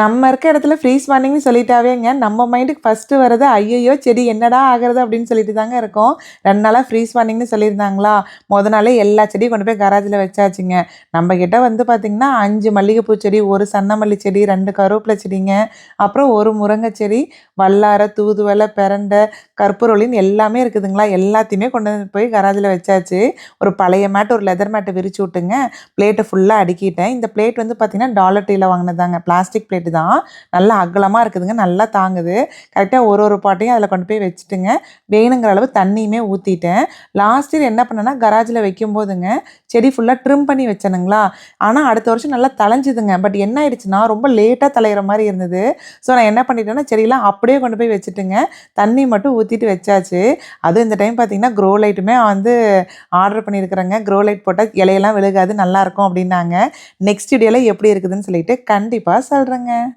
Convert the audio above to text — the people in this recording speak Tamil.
நம்ம இருக்க இடத்துல ஃப்ரீஸ் வார்னிங்னு சொல்லிட்டாவேங்க. நம்ம மைண்டுக்கு ஃபஸ்ட்டு வர்றது ஐயையோ செடி என்னடா ஆகிறது அப்படின்னு சொல்லிட்டு தாங்க இருக்கும். ரெண்டு நாளாக ஃப்ரீஸ் வார்னிங்னு சொல்லியிருந்தாங்களா? முத நாளே எல்லா செடியும் கொண்டு போய் கராஜில் வச்சாச்சுங்க. நம்ம கிட்ட வந்து பார்த்திங்கன்னா அஞ்சு மல்லிகைப்பூ செடி ஒரு சன்னமல்லி செடி ரெண்டு கருவேப்பிலை செடிங்க. அப்புறம் ஒரு முருங்கை செடி வல்லாரை தூதுவலை பிரண்டை கற்பூரொலின்னு எல்லாமே இருக்குதுங்களா? எல்லாத்தையுமே கொண்டு வந்து போய் கராஜில் வச்சாச்சு. ஒரு பழைய மேட் ஒரு லெதர் மேட்டை விரிச்சு விட்டுங்க. பிளேட்டை ஃபுல்லாக அடுக்கிட்டேன். இந்த பிளேட் வந்து பார்த்திங்கன்னா டாலர் டீயில் வாங்கினதாங்க பிளாஸ்டிக் பிளேட் தான் நல்லா அகலமாக இருக்குதுங்க நல்லா தாங்குது. கரெக்டாக ஒரு ஒரு பாட்டையும் அதில் கொண்டு போய் வச்சுட்டுங்க. வேணுங்கிற அளவு தண்ணியுமே ஊற்றிட்டேன் லாஸ்ட் இயர் என்ன பண்ணேன்னா கராஜில் வைக்கும் போதுங்க செடி ஃபுல்லாக ட்ரிம் பண்ணி வச்சேனுங்களா? ஆனால் அடுத்த வருஷம் நல்லா தலைஞ்சுதுங்க பட் என்ன ஆயிடுச்சுன்னா ரொம்ப லேட்டாக தலையிற மாதிரி இருந்தது. ஸோ நான் என்ன பண்ணிட்டேன்னா செடியெல்லாம் அப்படியே கொண்டு போய் வச்சுட்டுங்க தண்ணி மட்டும் ஊற்றிட்டு வச்சாச்சு. அதுவும் இந்த டைம் பார்த்தீங்கன்னா க்ரோ லைட்டுமே வந்து ஆர்டர் பண்ணியிருக்கிறேங்க க்ரோ லைட் போட்டால் இலையெல்லாம் விழுகாது நல்லாயிருக்கும் அப்படின்னாங்க. நெக்ஸ்ட் வீடியோவில் எப்படி இருக்குதுன்னு சொல்லிட்டு கண்டிப்பாக சொல்கிறேங்க ね。